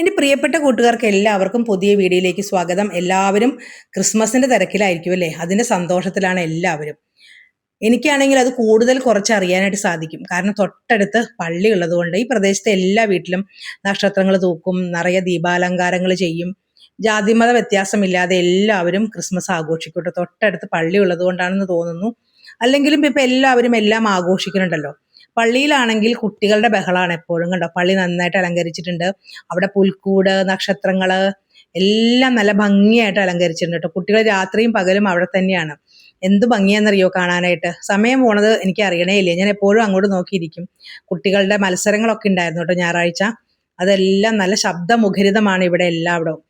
എന്റെ പ്രിയപ്പെട്ട കൂട്ടുകാർക്ക് എല്ലാവർക്കും പുതിയ വീഡിയോയിലേക്ക് സ്വാഗതം. എല്ലാവരും ക്രിസ്മസിന്റെ തിരക്കിലായിരിക്കും അല്ലേ? അതിന്റെ സന്തോഷത്തിലാണ് എല്ലാവരും. എനിക്കാണെങ്കിൽ അത് കൂടുതൽ കുറച്ച് അറിയാനായിട്ട് സാധിക്കും. കാരണം തൊട്ടടുത്ത് പള്ളി ഉള്ളതുകൊണ്ട് ഈ പ്രദേശത്തെ എല്ലാ വീട്ടിലും നക്ഷത്രങ്ങൾ തൂക്കും നിറയെ ദീപാലങ്കാരങ്ങൾ ചെയ്യും. ജാതിമത വ്യത്യാസമില്ലാതെ എല്ലാവരും ക്രിസ്മസ് ആഘോഷിക്കട്ടെ തൊട്ടടുത്ത് പള്ളി ഉള്ളതുകൊണ്ടാണെന്ന് തോന്നുന്നു. അല്ലെങ്കിലും ഇപ്പം എല്ലാവരും എല്ലാം ആഘോഷിക്കുന്നുണ്ടല്ലോ. പള്ളിയിലാണെങ്കിൽ കുട്ടികളുടെ ബഹളമാണ് എപ്പോഴും കണ്ടോ. പള്ളി നന്നായിട്ട് അലങ്കരിച്ചിട്ടുണ്ട്. അവിടെ പുൽക്കൂട് നക്ഷത്രങ്ങൾ എല്ലാം നല്ല ഭംഗിയായിട്ട് അലങ്കരിച്ചിട്ടുണ്ട് കേട്ടോ. കുട്ടികൾ രാത്രിയും പകലും അവിടെ തന്നെയാണ്. എന്ത് ഭംഗിയാണെന്നറിയോ കാണാനായിട്ട്? സമയം പോണത് എനിക്ക് അറിയണേ ഇല്ല ഞാൻ എപ്പോഴും അങ്ങോട്ട് നോക്കിയിരിക്കും. കുട്ടികളുടെ മത്സരങ്ങളൊക്കെ ഉണ്ടായിരുന്നു കേട്ടോ ഞായറാഴ്ച. അതെല്ലാം നല്ല ശബ്ദമുഖരിതമാണ് ഇവിടെ എല്ലാവിടവും.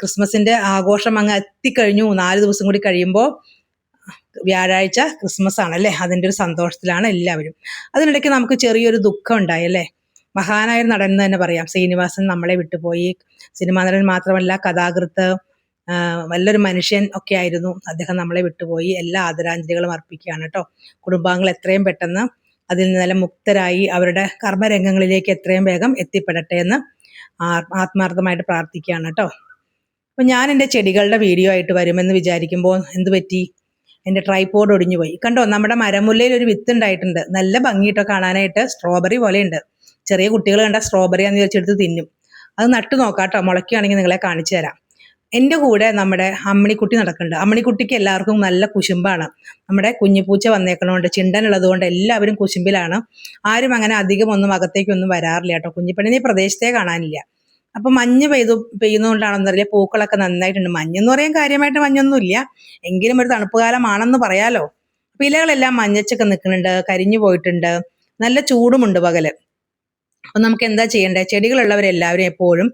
ക്രിസ്മസിന്റെ ആഘോഷം അങ്ങ് എത്തിക്കഴിഞ്ഞു. നാല് ദിവസം കൂടി കഴിയുമ്പോൾ വ്യാഴാഴ്ച ക്രിസ്മസ് ആണല്ലേ അതിന്റെ ഒരു സന്തോഷത്തിലാണ് എല്ലാവരും. അതിനിടയ്ക്ക് നമുക്ക് ചെറിയൊരു ദുഃഖം ഉണ്ടായി അല്ലേ? മഹാനായ നടൻ എന്ന് തന്നെ പറയാം ശ്രീനിവാസൻ നമ്മളെ വിട്ടുപോയി. സിനിമാ നടൻ മാത്രമല്ല കഥാകൃത്ത് നല്ലൊരു മനുഷ്യൻ ഒക്കെ ആയിരുന്നു. അദ്ദേഹം നമ്മളെ വിട്ടുപോയി. എല്ലാ ആദരാഞ്ജലികളും അർപ്പിക്കുകയാണ് കേട്ടോ. കുടുംബാംഗങ്ങൾ എത്രയും പെട്ടെന്ന് അതിൽ നിന്നെല്ലാം മുക്തരായി അവരുടെ കർമ്മരംഗങ്ങളിലേക്ക് എത്രയും വേഗം എത്തിപ്പെടട്ടെ എന്ന് ആത്മാർത്ഥമായിട്ട് പ്രാർത്ഥിക്കുകയാണ് കേട്ടോ. അപ്പം ഞാൻ എന്റെ ചെടികളുടെ വീഡിയോ ആയിട്ട് വരുമെന്ന് വിചാരിക്കുമ്പോൾ എന്ത് പറ്റി? എന്റെ ട്രൈപോഡ് ഒടിഞ്ഞു പോയി കണ്ടോ നമ്മുടെ മരമുല്ലയിൽ ഒരു വിത്ത് ഉണ്ടായിട്ടുണ്ട്. നല്ല ഭംഗിയിട്ടോ കാണാനായിട്ട് സ്ട്രോബെറി പോലെയുണ്ട്. ചെറിയ കുട്ടികൾ കണ്ട സ്ട്രോബെറി ആണെന്ന് വിചാരിച്ചെടുത്ത് തിന്നും. അത് നട്ടു നോക്കാട്ടോ മുളയ്ക്കുകയാണെങ്കിൽ നിങ്ങളെ കാണിച്ചു തരാം. എന്റെ കൂടെ നമ്മുടെ അമ്മിണിക്കുട്ടി നടക്കുന്നുണ്ട്. അമ്മിണിക്കുട്ടിക്ക് എല്ലാവർക്കും നല്ല കുശുമ്പാണ്. നമ്മുടെ കുഞ്ഞിപ്പൂച്ച വന്നേക്കണോണ്ട് ചിണ്ടനുള്ളതുകൊണ്ട് എല്ലാവരും കുശുമ്പിലാണ്. ആരും അങ്ങനെ അധികം ഒന്നും അകത്തേക്കൊന്നും വരാറില്ല കേട്ടോ. കുഞ്ഞിപ്പെണ്ണിനെ പ്രദേശത്തെ പ്രദേശത്തേ കാണാനില്ല. അപ്പൊ മഞ്ഞ് പെയ്തു പെയ്യുന്നതുകൊണ്ടാണെന്നറിയില്ല പൂക്കളൊക്കെ നന്നായിട്ടുണ്ട്. മഞ്ഞെന്ന് പറയാൻ കാര്യമായിട്ട് മഞ്ഞൊന്നുമില്ല. എങ്കിലും ഒരു തണുപ്പ് കാലമാണെന്ന് പറയാലോ. പിലകളെല്ലാം ഇലകളെല്ലാം മഞ്ഞച്ചൊക്കെ നിൽക്കുന്നുണ്ട് കരിഞ്ഞു പോയിട്ടുണ്ട്. നല്ല ചൂടുമുണ്ട് പകൽ. അപ്പൊ നമുക്ക് എന്താ ചെയ്യേണ്ടത് ചെടികളുള്ളവരെല്ലാവരും എപ്പോഴും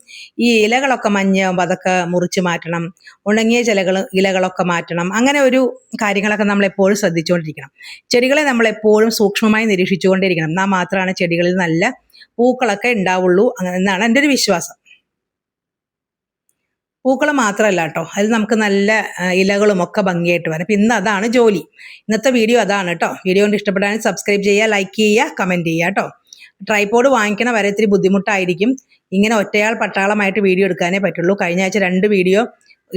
ഈ ഇലകളൊക്കെ മഞ്ഞ് അതൊക്കെ മുറിച്ച് മാറ്റണം. ഉണങ്ങിയ ചിലകൾ ഇലകളൊക്കെ മാറ്റണം. അങ്ങനെ ഒരു കാര്യങ്ങളൊക്കെ നമ്മൾ എപ്പോഴും ശ്രദ്ധിച്ചുകൊണ്ടിരിക്കണം. ചെടികളെ നമ്മൾ എപ്പോഴും സൂക്ഷ്മമായി നിരീക്ഷിച്ചുകൊണ്ടിരിക്കണം എന്നാൽ മാത്രമാണ് ചെടികളിൽ നല്ല പൂക്കളൊക്കെ ഉണ്ടാവുള്ളൂ എന്നാണ് എന്റെ ഒരു വിശ്വാസം. പൂക്കൾ മാത്രമല്ല കേട്ടോ അതിൽ നമുക്ക് നല്ല ഇലകളും ഒക്കെ ഭംഗിയായിട്ട് വരാം. ഇന്ന് അതാണ് ജോലി. ഇന്നത്തെ വീഡിയോ അതാണ് കേട്ടോ. വീഡിയോ കൊണ്ട് ഇഷ്ടപ്പെട്ടാൽ സബ്സ്ക്രൈബ് ചെയ്യുക ലൈക്ക് ചെയ്യുക കമന്റ് ചെയ്യുക കേട്ടോ. ട്രൈപോഡ് വാങ്ങിക്കണ വരെ ഇത്തിരി ബുദ്ധിമുട്ടായിരിക്കും. ഇങ്ങനെ ഒറ്റയാൾ പട്ടാളമായിട്ട് വീഡിയോ എടുക്കാനേ പറ്റുള്ളൂ. കഴിഞ്ഞ ആഴ്ച രണ്ട് വീഡിയോ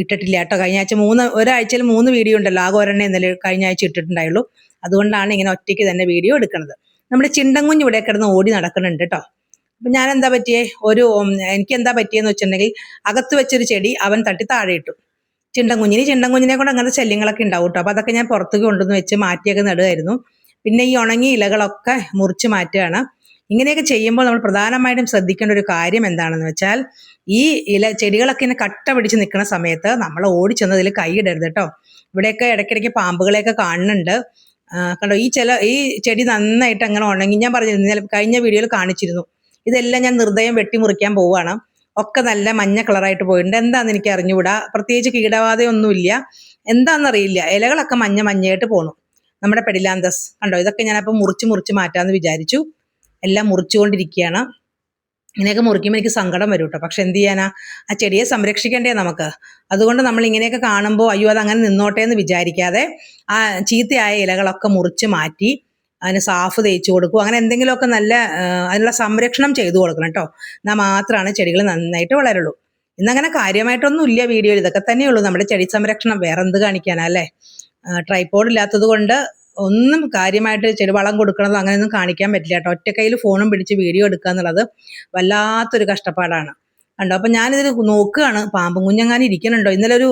ഇട്ടിട്ടില്ല കേട്ടോ. കഴിഞ്ഞ ആഴ്ച മൂന്ന് ഒരാഴ്ചയിൽ മൂന്ന് വീഡിയോ ഉണ്ടല്ലോ. ആകെ ഒരെണ്ണം ഇന്നലെ കഴിഞ്ഞ ആഴ്ച ഇട്ടിട്ടുണ്ടായുള്ളൂ. അതുകൊണ്ടാണ് ഇങ്ങനെ ഒറ്റയ്ക്ക് തന്നെ വീഡിയോ എടുക്കുന്നത് നമ്മുടെ ചിണ്ടങ്കുഞ്ഞ് ഇവിടെ കിടന്ന് ഓടി നടക്കുന്നുണ്ട് കേട്ടോ. ഞാൻ എന്താ പറ്റിയേ? ഒരു എനിക്ക് എന്താ പറ്റിയെന്ന് വെച്ചിട്ടുണ്ടെങ്കിൽ അകത്ത് വെച്ചൊരു ചെടി അവൻ തട്ടി താഴെ ഇട്ടു ചിണ്ടൻകുഞ്ഞിന് ചിണ്ടൻകുഞ്ഞിനെ കൊണ്ട് അങ്ങനത്തെ ശല്യങ്ങളൊക്കെ ഉണ്ടാവും കേട്ടോ അപ്പോൾ അതൊക്കെ ഞാൻ പുറത്തേക്ക് കൊണ്ടുവന്ന് വെച്ച് മാറ്റിയൊക്കെ നടുമായിരുന്നു പിന്നെ ഈ ഉണങ്ങിയ ഇലകളൊക്കെ മുറിച്ച് മാറ്റുകയാണ്. ഇങ്ങനെയൊക്കെ ചെയ്യുമ്പോൾ നമ്മൾ പ്രധാനമായിട്ടും ശ്രദ്ധിക്കേണ്ട ഒരു കാര്യം എന്താണെന്ന് വെച്ചാൽ ഈ ഇല ചെടികളൊക്കെ ഇങ്ങനെ കട്ട പിടിച്ച് നിൽക്കുന്ന സമയത്ത് നമ്മൾ ഓടി ഓടിച്ചെന്നതിൽ കൈയിടരുത് കേട്ടോ ഇവിടെയൊക്കെ ഇടയ്ക്കിടയ്ക്ക് പാമ്പുകളെയൊക്കെ കാണുന്നുണ്ട്. കണ്ടോ? ഈ ചില ഈ ചെടി നന്നായിട്ട് അങ്ങനെ ഉണങ്ങി ഞാൻ പറഞ്ഞിരുന്നു കഴിഞ്ഞ വീഡിയോയിൽ കാണിച്ചിരുന്നു. ഇതെല്ലാം ഞാൻ നിർദ്ദയം വെട്ടിമുറിക്കാൻ പോവുകയാണ്. ഒക്കെ നല്ല മഞ്ഞ കളറായിട്ട് പോയിട്ടുണ്ട്. എന്താണെന്ന് എനിക്ക് അറിഞ്ഞുകൂടാ? പ്രത്യേകിച്ച് കീടബാധയൊന്നുമില്ല. എന്താണെന്നറിയില്ല ഇലകളൊക്കെ മഞ്ഞ മഞ്ഞയായിട്ട് പോണു. നമ്മുടെ പെടിലാന്തസ്. കണ്ടോ? ഇതൊക്കെ ഞാനപ്പോൾ മുറിച്ച് മുറിച്ച് മാറ്റാമെന്ന് വിചാരിച്ചു. എല്ലാം മുറിച്ചുകൊണ്ടിരിക്കുകയാണ്. ഇങ്ങനെയൊക്കെ മുറിക്കുമ്പോൾ എനിക്ക് സങ്കടം വരും കേട്ടോ പക്ഷെ എന്ത് ചെയ്യാനാ? ആ ചെടിയെ സംരക്ഷിക്കേണ്ടേ നമുക്ക്. അതുകൊണ്ട് നമ്മൾ ഇങ്ങനെയൊക്കെ കാണുമ്പോൾ അയ്യോ അത് അങ്ങനെ നിന്നോട്ടെ എന്ന് വിചാരിക്കാതെ ആ ചീത്തയായ ഇലകളൊക്കെ മുറിച്ച് മാറ്റി അതിന് സാഫ് തേച്ച് കൊടുക്കും. അങ്ങനെ എന്തെങ്കിലുമൊക്കെ നല്ല അതിനുള്ള സംരക്ഷണം ചെയ്തു കൊടുക്കണം കേട്ടോ എന്നാൽ മാത്രമാണ് ചെടികൾ നന്നായിട്ട് വളരുള്ളൂ. ഇന്നങ്ങനെ കാര്യമായിട്ടൊന്നും ഇല്ല വീഡിയോയിൽ. ഇതൊക്കെ തന്നെയുള്ളൂ നമ്മുടെ ചെടി സംരക്ഷണം. വേറെ എന്ത് കാണിക്കാനാ അല്ലേ? ട്രൈപോഡ് ഇല്ലാത്തത് കൊണ്ട് ഒന്നും കാര്യമായിട്ട് ചെടി വളം കൊടുക്കണതോ അങ്ങനെയൊന്നും കാണിക്കാൻ പറ്റില്ല കേട്ടോ ഒറ്റ ഫോണും പിടിച്ച് വീഡിയോ എടുക്കുക എന്നുള്ളത് വല്ലാത്തൊരു കഷ്ടപ്പാടാണ്. കണ്ടോ? അപ്പം ഞാനിതിൽ നോക്കുകയാണ്. പാമ്പും കുഞ്ഞങ്ങാനും ഇരിക്കണുണ്ടോ ഇന്നലെ ഒരു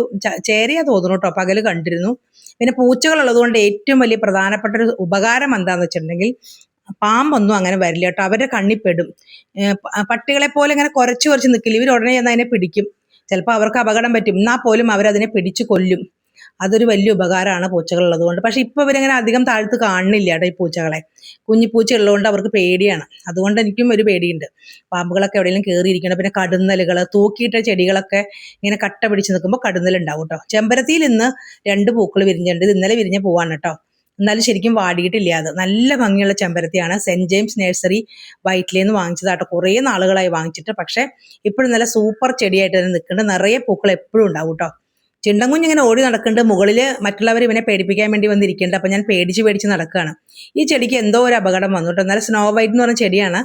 ചേരയാ തോന്നുന്നു കേട്ടോ പകൽ കണ്ടിരുന്നു. പിന്നെ പൂച്ചകളുള്ളത് കൊണ്ട് ഏറ്റവും വലിയ പ്രധാനപ്പെട്ട ഒരു ഉപകാരം എന്താണെന്ന് വെച്ചിട്ടുണ്ടെങ്കിൽ പാമ്പൊന്നും അങ്ങനെ വരില്ല കേട്ടോ അവരുടെ കണ്ണിപ്പെടും പട്ടികളെ പോലെ ഇങ്ങനെ കുറച്ച് കുറച്ച് നിൽക്കില്ല. ഇവർ ഉടനെ ചെന്ന് അതിനെ പിടിക്കും. ചിലപ്പോൾ അവർക്ക് അപകടം പറ്റും. എന്നാൽ പോലും അവരതിനെ പിടിച്ചു കൊല്ലും. അതൊരു വലിയ ഉപകാരമാണ് പൂച്ചകളുള്ളത് കൊണ്ട്. പക്ഷെ ഇപ്പോൾ ഇവരിങ്ങനെ അധികം താഴ്ത്ത് കാണുന്നില്ല കേട്ടോ ഈ പൂച്ചകളെ. കുഞ്ഞി പൂച്ച ഉള്ളതുകൊണ്ട് അവർക്ക് പേടിയാണ്. അതുകൊണ്ട് എനിക്കും ഒരു പേടിയുണ്ട്. പാമ്പുകളൊക്കെ എവിടെയെങ്കിലും കയറിയിരിക്കണം പിന്നെ കടുന്നലുകൾ തൂക്കിയിട്ട ചെടികളൊക്കെ ഇങ്ങനെ കട്ട പിടിച്ച് നിൽക്കുമ്പോൾ കടുന്നൽ ഉണ്ടാവും കേട്ടോ ചെമ്പരത്തിയിൽ ഇന്ന് രണ്ട് പൂക്കൾ വിരിഞ്ഞിട്ടുണ്ട്. ഇത് ഇന്നലെ വിരിഞ്ഞ പൂവാണ് കേട്ടോ എന്നാലും ശരിക്കും വാടിയിട്ടില്ല അത്. നല്ല ഭംഗിയുള്ള ചെമ്പരത്തിയാണ്. സെന്റ് ജെയിംസ് നഴ്സറി വൈറ്റിലേന്ന് വാങ്ങിച്ചതാട്ടോ കുറേ നാളുകളായി വാങ്ങിച്ചിട്ട്. പക്ഷേ ഇപ്പോഴും നല്ല സൂപ്പർ ചെടിയായിട്ട് തന്നെ നിൽക്കുന്നുണ്ട്. നിറയെ പൂക്കൾ എപ്പോഴും ഉണ്ടാവും കേട്ടോ ചിണ്ടൻകുഞ്ഞ് ഇങ്ങനെ ഓടി നടക്കുന്നുണ്ട്. മുകളിൽ മറ്റുള്ളവർ ഇവനെ പേടിപ്പിക്കാൻ വേണ്ടി വന്നിരിക്കുന്നുണ്ട്. അപ്പം ഞാൻ പേടിച്ച് പേടിച്ച് നടക്കുകയാണ്. ഈ ചെടിക്ക് എന്തോ ഒരു അപകടം വന്നു കേട്ടോ. എന്നാലും സ്നോ വൈറ്റ് എന്ന് പറഞ്ഞ ചെടിയാണ്.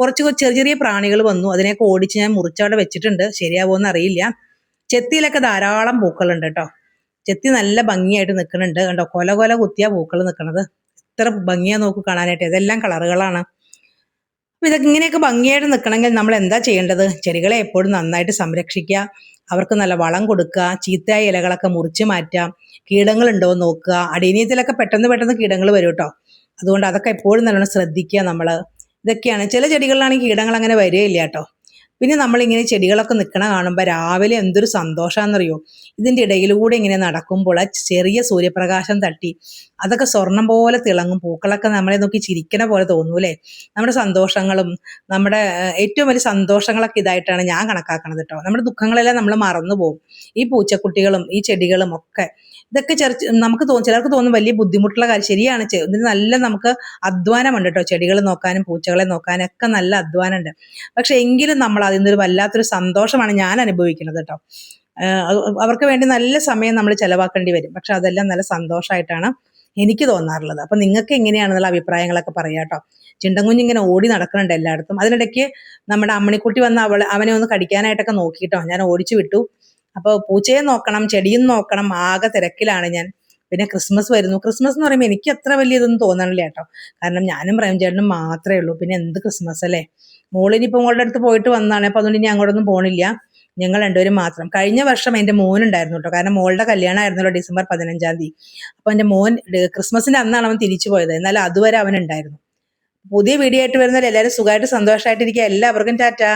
കുറച്ച് ചെറിയ ചെറിയ പ്രാണികൾ വന്നു. അതിനെയൊക്കെ ഓടിച്ച് ഞാൻ മുറിച്ചവിടെ വെച്ചിട്ടുണ്ട്. ശരിയാവുമെന്ന് അറിയില്ല. ചെത്തിയിലൊക്കെ ധാരാളം പൂക്കളുണ്ട് കേട്ടോ. ചെത്തി നല്ല ഭംഗിയായിട്ട് നിൽക്കുന്നുണ്ട്. കണ്ടോ? കൊല കൊല കുത്തിയ പൂക്കൾ നിൽക്കുന്നത് ഇത്ര ഭംഗിയാ നോക്കി കാണാനായിട്ട്. ഇതെല്ലാം കളറുകളാണ്. അപ്പം ഇതൊക്കെ ഇങ്ങനെയൊക്കെ ഭംഗിയായിട്ട് നിൽക്കണമെങ്കിൽ നമ്മൾ എന്താ ചെയ്യേണ്ടത്? ചെടികളെ എപ്പോഴും നന്നായിട്ട് സംരക്ഷിക്കുക. അവർക്ക് നല്ല വളം കൊടുക്കുക ചീത്തയായ ഇലകളൊക്കെ മുറിച്ച് മാറ്റാം കീടങ്ങളുണ്ടോ എന്ന് നോക്കുക. അടിയനീയത്തിലൊക്കെ പെട്ടെന്ന് പെട്ടെന്ന് കീടങ്ങൾ വരും കേട്ടോ അതുകൊണ്ട് അതൊക്കെ എപ്പോഴും നല്ലോണം ശ്രദ്ധിക്കുക നമ്മൾ ഇതൊക്കെയാണ്. ചില ചെടികളിലാണെങ്കിൽ കീടങ്ങൾ അങ്ങനെ വരികയില്ല കേട്ടോ. പിന്നെ നമ്മളിങ്ങനെ ചെടികളൊക്കെ നിൽക്കണ കാണുമ്പോൾ രാവിലെ എന്തൊരു സന്തോഷമാണെന്നറിയോ ഇതിന്റെ ഇടയിലൂടെ ഇങ്ങനെ നടക്കുമ്പോൾ ആ ചെറിയ സൂര്യപ്രകാശം തട്ടി അതൊക്കെ സ്വർണം പോലെ തിളങ്ങും പൂക്കളൊക്കെ നമ്മളെ നോക്കി ചിരിക്കണ പോലെ തോന്നൂലേ നമ്മുടെ സന്തോഷങ്ങളും നമ്മുടെ ഏറ്റവും വലിയ സന്തോഷങ്ങളൊക്കെ ഇതായിട്ടാണ് ഞാൻ കണക്കാക്കണത് കേട്ടോ നമ്മുടെ ദുഃഖങ്ങളെല്ലാം നമ്മൾ മറന്നു പോകും ഈ പൂച്ചക്കുട്ടികളും ഈ ചെടികളും ഒക്കെ. ഇതൊക്കെ ചെറിച്ച് നമുക്ക് തോന്നും ചിലർക്ക് തോന്നും വലിയ ബുദ്ധിമുട്ടുള്ള കാര്യം. ശരിയാണ് ഇതിന് നല്ല നമുക്ക് അധ്വാനമുണ്ട് കേട്ടോ ചെടികൾ നോക്കാനും പൂച്ചകളെ നോക്കാനും ഒക്കെ നല്ല അധ്വാനമുണ്ട്. പക്ഷെ എങ്കിലും നമ്മൾ അതിൽ നിന്നൊരു വല്ലാത്തൊരു സന്തോഷമാണ് ഞാൻ അനുഭവിക്കുന്നത് കേട്ടോ. അവർക്ക് വേണ്ടി നല്ല സമയം നമ്മൾ ചെലവാക്കേണ്ടി വരും. പക്ഷെ അതെല്ലാം നല്ല സന്തോഷമായിട്ടാണ് എനിക്ക് തോന്നാറുള്ളത്. അപ്പൊ നിങ്ങൾക്ക് എങ്ങനെയാണെന്നുള്ള അഭിപ്രായങ്ങളൊക്കെ പറയാം കേട്ടോ. ഇങ്ങനെ ഓടി നടക്കുന്നുണ്ട് എല്ലായിടത്തും. അതിനിടയ്ക്ക് നമ്മുടെ അമ്മണിക്കുട്ടി വന്ന് അവൾ അവനെ ഒന്ന് കടിക്കാനായിട്ടൊക്കെ നോക്കിയിട്ടോ ഞാൻ ഓടിച്ചു വിട്ടു. അപ്പോൾ പൂച്ചയെ നോക്കണം ചെടിയും നോക്കണം ആകെ തിരക്കിലാണ് ഞാൻ. പിന്നെ ക്രിസ്മസ് വരുന്നു. ക്രിസ്മസ് എന്ന് പറയുമ്പോൾ എനിക്ക് അത്ര വലിയ ഇതൊന്നും തോന്നണില്ല കേട്ടോ. കാരണം ഞാനും പ്രേംചേട്ടനും മാത്രമേ ഉള്ളൂ. പിന്നെ എന്ത് ക്രിസ്മസ് അല്ലേ? മോളിനിപ്പോൾ മോളുടെ അടുത്ത് പോയിട്ട് വന്നതാണ് അപ്പോൾ അതുകൊണ്ട് ഇനി അങ്ങോട്ടൊന്നും പോണില്ല. ഞങ്ങൾ രണ്ടുപേരും മാത്രം. കഴിഞ്ഞ വർഷം എന്റെ മോനുണ്ടായിരുന്നു കേട്ടോ. കാരണം മോളുടെ കല്യാണമായിരുന്നല്ലോ ഡിസംബർ പതിനഞ്ചാം തീയതി. അപ്പോൾ എന്റെ മോൻ ക്രിസ്മസിന്റെ അന്നാണ് അവൻ തിരിച്ചു പോയത്. എന്നാൽ അതുവരെ അവൻ ഉണ്ടായിരുന്നു പുതിയ വീഡിയോ ആയിട്ട് വരുന്നതിൽ എല്ലാവരും സുഖമായിട്ട് സന്തോഷമായിട്ടിരിക്കുക. എല്ലാവർക്കും ടാറ്റാ.